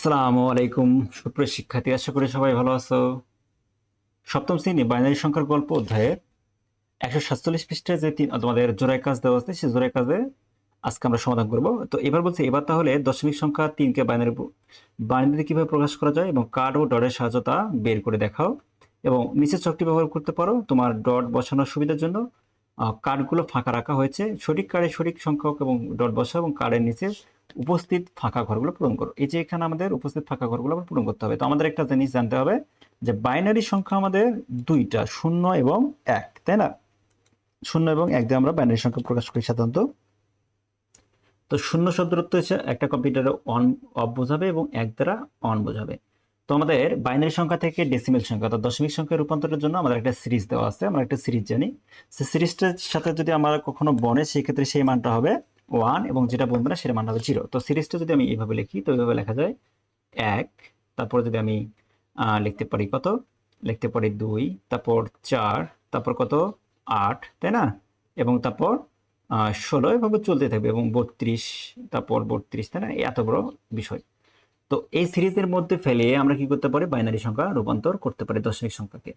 আসসালামু আলাইকুম। সুপ্রিয় শিক্ষার্থী, আশা করি সবাই ভালো আছো। সপ্তম শ্রেণি বাইনারি সংখ্যার গল্প অধ্যায়ের একশো সাতচল্লিশ পৃষ্ঠায় যে তিন তোমাদের জোড়ায় কাজ দেওয়া আছে, সেই জোড়ায় কাজে আজকে আমরা সমাধান করব। তো এবার বলছি, এবার তাহলে দশমিক সংখ্যা তিনকে বাইনারি বাইনারিতে কীভাবে প্রকাশ করা যায় এবং কার্ড ও ডটের সাহায্যতা বের করে দেখাও এবং নিচের চকটি ব্যবহার করতে পারো তোমার ডট বসানোর সুবিধার জন্য। কার্ডগুলো ফাঁকা রাখা হয়েছে। সঠিক কার্ডে সঠিক সংখ্যক এবং ডট বসাও এবং কার্ডের নিচে উপস্থিত ফাঁকা ঘরগুলো পূরণ করো। এই যে এখানে আমাদের উপস্থিত ফাঁকা ঘরগুলো আবার পূরণ করতে হবে। তো আমাদের একটা জিনিস জানতে হবে যে বাইনারি সংখ্যা আমাদের দুইটা, শূন্য এবং এক, তাই না? শূন্য এবং এক দিয়ে আমরা বাইনারি সংখ্যা প্রকাশ করি সাধারণত। তো শূন্য শব্দের অর্থ হচ্ছে একটা কম্পিউটারে অন অফ বোঝাবে এবং এক দ্বারা অন বোঝাবে। তো আমাদের বাইনারি সংখ্যা থেকে ডেসিমেল সংখ্যা অর্থাৎ দশমিক সংখ্যা রূপান্তরের জন্য আমাদের একটা সিরিজ দেওয়া আছে। আমরা একটা সিরিজ জানি। সেই সিরিজটার সাথে যদি আমরা কখনো বনে সেই ক্ষেত্রে সেই মানটা হবে ওয়ান এবং যেটা বলবে না সেটা মান হবে জিরো। তো সিরিজটা যদি আমি এইভাবে লিখি, তো এইভাবে লেখা যায় এক, তারপরে যদি আমি লিখতে পারি কত? লিখতে পারি দুই, তারপর চার, তারপর কত? আট, তাই না? এবং তারপর ষোলো এভাবে চলতে থাকবে এবং বত্রিশ, তারপর বত্রিশ, তাই না? এত বড় বিষয়। তো এই সিরিজের মধ্যে ফেলে আমরা কি করতে পারি? বাইনারি সংখ্যা রূপান্তর করতে পারি দশমিক সংখ্যাকে।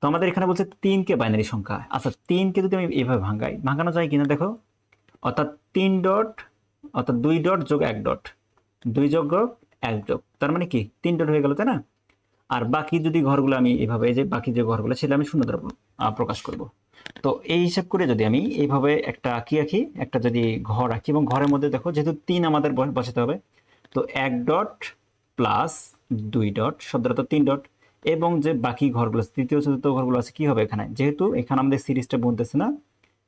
তো আমাদের এখানে বলছে তিনকে বাইনারি সংখ্যা। আচ্ছা তিনকে যদি আমি এভাবে ভাঙাই, ভাঙানো যায় কিনা দেখো? অর্থাৎ তিন ডট, অর্থাৎ দুই ডট যোগ এক ডট। দুই যোগ এক যোগ। তার মানে কি? তিন ডট হয়ে গেল, তাই না? আর বাকি যদি ঘরগুলো আমি এইভাবে যে বাকি যে ঘরগুলো, সেটা আমি শূন্য দ্বারা প্রকাশ করব। তো এই হিসাব করে যদি আমি এইভাবে একটা কি আঁকি, একটা যদি ঘর আঁকি, এবং ঘরের মধ্যে দেখো যেহেতু তিন আমাদের বসাতে হবে, তো এক ডট প্লাস দুই ডট, শব্দটা তো তিন ডট, এবং যে বাকি ঘরগুলো তৃতীয় চতুর্থ ঘরগুলো আছে, কি হবে এখানে? যেহেতু এখানে আমাদের সিরিজটা বুনতেছে না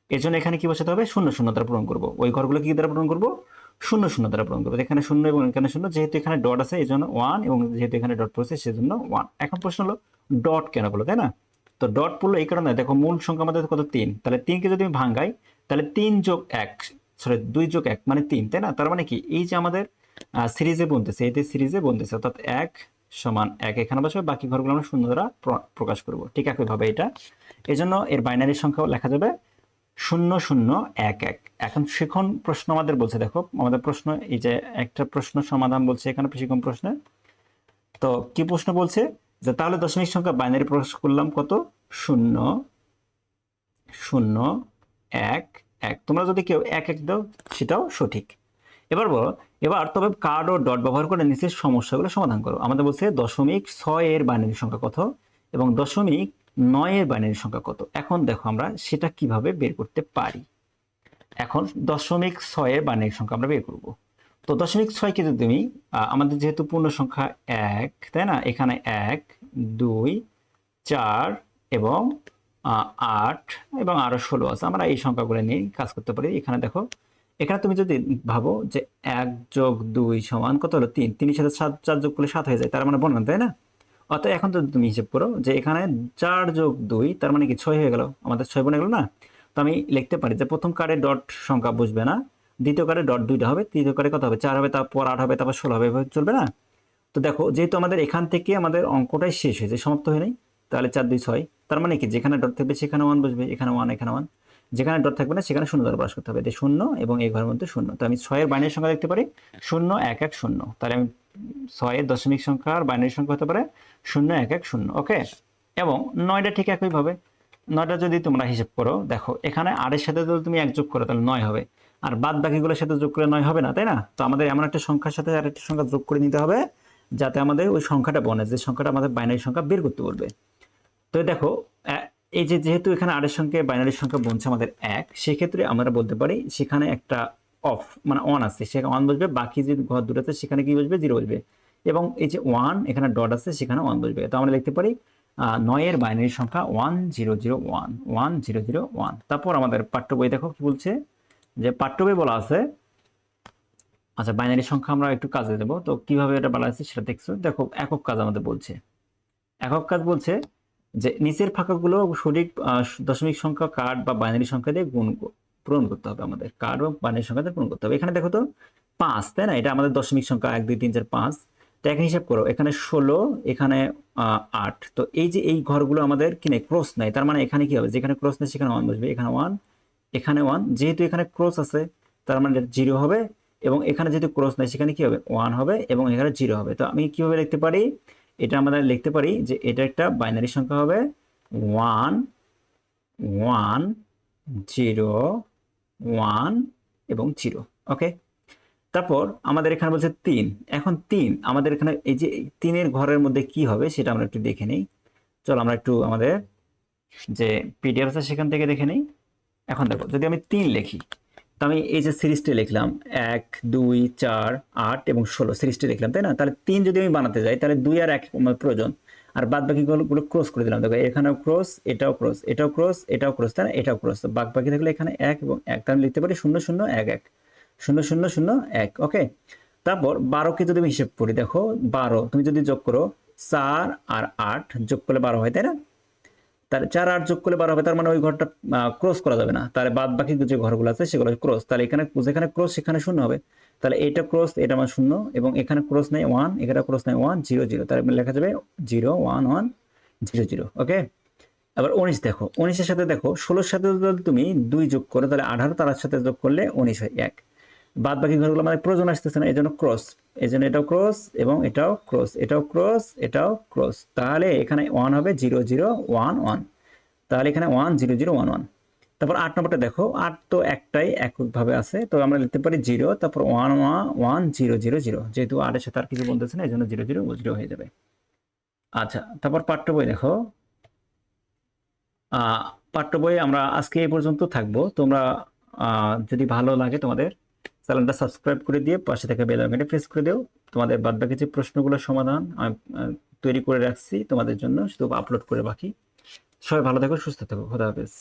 এর জন্য এখানে কি বসাতে হবে? শূন্য শূন্য দ্বারা পূরণ করব। ওই ঘরগুলো কি দ্বারা পূরণ করব? শূন্য শূন্য দ্বারা পূরণ করব। এখানে শূন্য এবং এখানে শূন্য, যেহেতু এখানে ডট আছে এই জন্য ওয়ান এবং যেহেতু এখানে ডট পড়ছে, সেজন্য ওয়ান এখন প্রশ্ন হলো ডট কেন বলো, তাই না? তো ডট পড়ল এই কারণে, দেখো মূল সংখ্যা আমাদের কত? তিন। তাহলে তিনকে যদি আমি ভাঙ্গাই তাহলে তিন যোগ এক সরি দুই যোগ এক মানে তিন, তাই না? তার মানে কি, এই যে আমাদের সিরিজে বনতেছে এতে সিরিজে বনতেছে, অর্থাৎ এক সমান এক এখানে বসবে, বাকি ঘরগুলো আমরা শূন্য দ্বারা প্র- প্রকাশ করব। ঠিক একইভাবে এটা। এজন্য এর বাইনারি সংখ্যাও লেখা যাবে শূন্য শূন্য এক এক। এখন শিখন প্রশ্ন আমাদের বলছে, দেখো, আমাদের প্রশ্ন এই যে একটা প্রশ্ন সমাধান বলছে, এখানে শিখন প্রশ্নে। তো কি প্রশ্ন বলছে? যে তাহলে দশমিক সংখ্যা বাইনারি প্রকাশ করলাম কত? শূন্য শূন্য, এক এক। তোমরা যদি কেউ এক এক দাও, সেটাও সঠিক। এবার বলো, এবার তবে কার্ড ও ডট ব্যবহার করে নিচের সমস্যাগুলো সমাধান করো। আমাদের বলছে দশমিক ছয় এর বাইনারি সংখ্যা কত? এবং দশমিক নয় এর বাইনারি সংখ্যা কত? এখন দেখো আমরা সেটা কীভাবে বের করতে পারি? এখন দশমিক ছয়ের বাইনারি সংখ্যা আমরা বের করব। তো দশমিক ছয়কে যদি তুমি আমাদের যেহেতু পূর্ণ সংখ্যা এক, তাই না? এখানে এক, দুই, চার এবং আট এবং আরও ষোলো আছে। আমরা এই সংখ্যাগুলো নিয়ে কাজ করতে পারি। এখানে দেখো, এখানে তুমি যদি ভাবো যে এক যোগ দুই সমান কত হলো? তিন। তিনের সাথে সাত, চার যোগ করলে সাত হয়ে যায়। তার মানে বললাম তাই না? অর্থাৎ এখন তো তুমি হিসেব করো যে এখানে চার যোগ দুই, তার মানে কি ছয় হয়ে গেল? আমাদের ছয় বনে গেল না? তো আমি লিখতে পারি যে প্রথম কার্ডে ডট সংখ্যা বুঝবে না, দ্বিতীয় কার্ডে ডট দুইটা হবে, তৃতীয় কার্ডে কত হবে? চার হবে, তারপর আট হবে, তারপর ষোলো হবে, এভাবে চলবে না? তো দেখো, যেহেতু আমাদের এখান থেকে আমাদের অঙ্কটাই শেষ হয়েছে, সমাপ্ত হয়ে নেই তাহলে চার, দুই, ছয়, তার মানে কি? যেখানে ডট থাকবে সেখানে ওয়ান বসবে, এখানে ওয়ান এখানে ওয়ান যেখানে ডট থাকবে না, সেখানে শূন্য দ্বারা প্রকাশ করতে হবে। যে শূন্য এবং এই ঘরের মধ্যে শূন্য। তো আমি ছয়ের বাইনের সংখ্যা দেখতে পারি, শূন্য, এক এক, শূন্য। তাহলে আমি ছয়ের দশমিক সংখ্যা আর বাইনারি সংখ্যা হতে পারে শূন্য, এক এক, শূন্য, ওকে? এবং নয়টা ঠিক একইভাবে নয়টা যদি তোমরা হিসেব করো, দেখো, এখানে আটের সাথে যদি তুমি এক যোগ করো, তাহলে নয় হবে। আর বাদ বাকিগুলোর সাথে যোগ করে নয় হবে না, তাই না? তো আমাদের এমন একটা সংখ্যার সাথে আর একটা সংখ্যা যোগ করে নিতে হবে, যাতে আমাদের ওই সংখ্যাটা বনে, যে সংখ্যাটা আমাদের বাইনারি সংখ্যা বের করতে বলবে। তো দেখো এই যে যেহেতু এখানে আটের সঙ্গে বাইনারি সংখ্যা বনছে আমাদের এক, সেক্ষেত্রে আমরা বলতে পারি সেখানে একটা অফ মানে অন আছে, সেখানে অন বসবে, বাকি যে ঘর দুটো আছে, সেখানে কি বসবে? জিরো বসবে। এবং এই যে ওয়ান এখানে ডট আছে, সেখানে ওয়ান বসবে। তো আমরা লিখতে পারি নয়ের বাইনারি সংখ্যা one zero zero one one zero zero one তারপর আমাদের পাঠ্য বই দেখো কি বলছে? যে পাঠ্য বই বলা আছে আচ্ছা বাইনারি সংখ্যা আমরা একটু কাজে দেবো। তো কীভাবে এটা বলা আছে সেটা দেখছ? দেখো, একক কাজ আমাদের বলছে। একক কাজ বলছে যে নিচের ফাঁকাগুলো সঠিক দশমিক সংখ্যা কার্ড বা বাইনারি সংখ্যা দিয়ে গুণ পূরণ করতে হবে আমাদের। কার্ড বা বাইনারি সংখ্যা পূরণ করতে হবে। এখানে দেখো তো পাঁচ, তাই না? এটা আমাদের দশমিক সংখ্যা এক, দুই, তিন, চার, পাঁচ। তো এখন হিসাব করো, এখানে ষোলো, এখানে আট। তো এই যে এই ঘরগুলো আমাদের কিনে ক্রস নাই। তার মানে এখানে কি হবে? যেখানে ক্রস নেই, সেখানে ওয়ান বসবে। এখানে ওয়ান এখানে ওয়ান। যেহেতু এখানে ক্রস আছে, তার মানে জিরো হবে। এবং এখানে যেহেতু ক্রস নাই, সেখানে কি হবে? ওয়ান হবে এবং এখানে জিরো হবে। তো আমি কীভাবে লিখতে পারি? এটা আমরা লিখতে পারি যে এটা একটা বাইনারি সংখ্যা হবে। ওয়ান ওয়ান, জিরো ওয়ান এবং জিরো ওকে তারপর আমাদের এখানে বলছে তিন। এখন তিন, আমাদের এখানে এই যে তিনের ঘরের মধ্যে কি হবে সেটা আমরা একটু দেখে নিই। চলো আমরা একটু আমাদের যে পিডিএফ আছে সেখান থেকে দেখে নিই। এখন দেখো, যদি আমি তিন লিখি, তো আমি এই যে সিরিজটি লিখলাম, এক, দুই, চার, আট এবং ষোলো, সিরিজটি লিখলাম, তাই না? তাহলে তিন যদি আমি বানাতে যাই, তাহলে দুই আর এক আমার প্রয়োজন। আর বাদ বাকিগুলো গুলো ক্রস করে দিলাম। দেখো, এখানেও ক্রস এটাও ক্রস এটাও ক্রস এটাও ক্রস তাই না? এটাও ক্রস তো বাদ বাকি থাকলে এখানে এক এবং এক, তাহলে লিখতে পারি শূন্য শূন্য, এক এক। শূন্য শূন্য শূন্য, এক ওকে তারপর বারোকে যদি আমি হিসেব করি, দেখো, বারো, তুমি যদি যোগ করো, চার আর আট যোগ করলে বারো হয়, তাই না? তার চার আট যোগ করলে বারো হবে, তার মানে ওই ঘরটা ক্রস করা যাবে না। তাহলে বাদ বাকি যে ঘরগুলো আছে, সেগুলো ক্রস তাহলে এখানে, যেখানে ক্রস সেখানে শূন্য হবে। তাহলে এটা ক্রস এটা আমার শূন্য, এবং এখানে ক্রস নেই ওয়ান এখানে ক্রস নেই ওয়ান জিরো জিরো তাহলে লেখা যাবে zero one one zero zero okay আবার উনিশ দেখো, উনিশের সাথে দেখো, ষোলোর সাথে যদি তুমি দুই যোগ করো, তাহলে আঠারো তার সাথে যোগ করলে উনিশ হয় এক। বাদ বাকি ঘরগুলো মানে প্রয়োজন আসতেছে না, এই জন্য ক্রস এই জন্য এটাও ক্রস এবং এটাও ক্রস এটাও ক্রস এটাও ক্রস তাহলে এখানে ওয়ান হবে জিরো জিরো ওয়ান ওয়ান তাহলে এখানে one zero zero one one তারপর আট নম্বরটা দেখো, আট তো একটাই এককভাবে আছে, তো আমরা লিখতে পারি জিরো, তারপর one one zero zero zero, যেহেতু আটের সাথে আর কিছু বলতেছে না, এই জন্য জিরো জিরো জিরো হয়ে যাবে। আচ্ছা তারপর পাঠ্য বই দেখো। পাঠ্য বই আমরা আজকে এই পর্যন্ত থাকব। তোমরা যদি ভালো লাগে তোমাদের, চ্যানেলটা সাবস্ক্রাইব করে দিয়ে পাশে থেকে বেল আইকনটা প্রেস করে দিও। তোমাদের বাদবাকি যে প্রশ্নগুলোর সমাধান আমি তৈরি করে রাখছি তোমাদের জন্য, শুধু আপলোড করে বাকি। সবাই ভালো থাকো, সুস্থ থাকো, খোদা হাফেজ।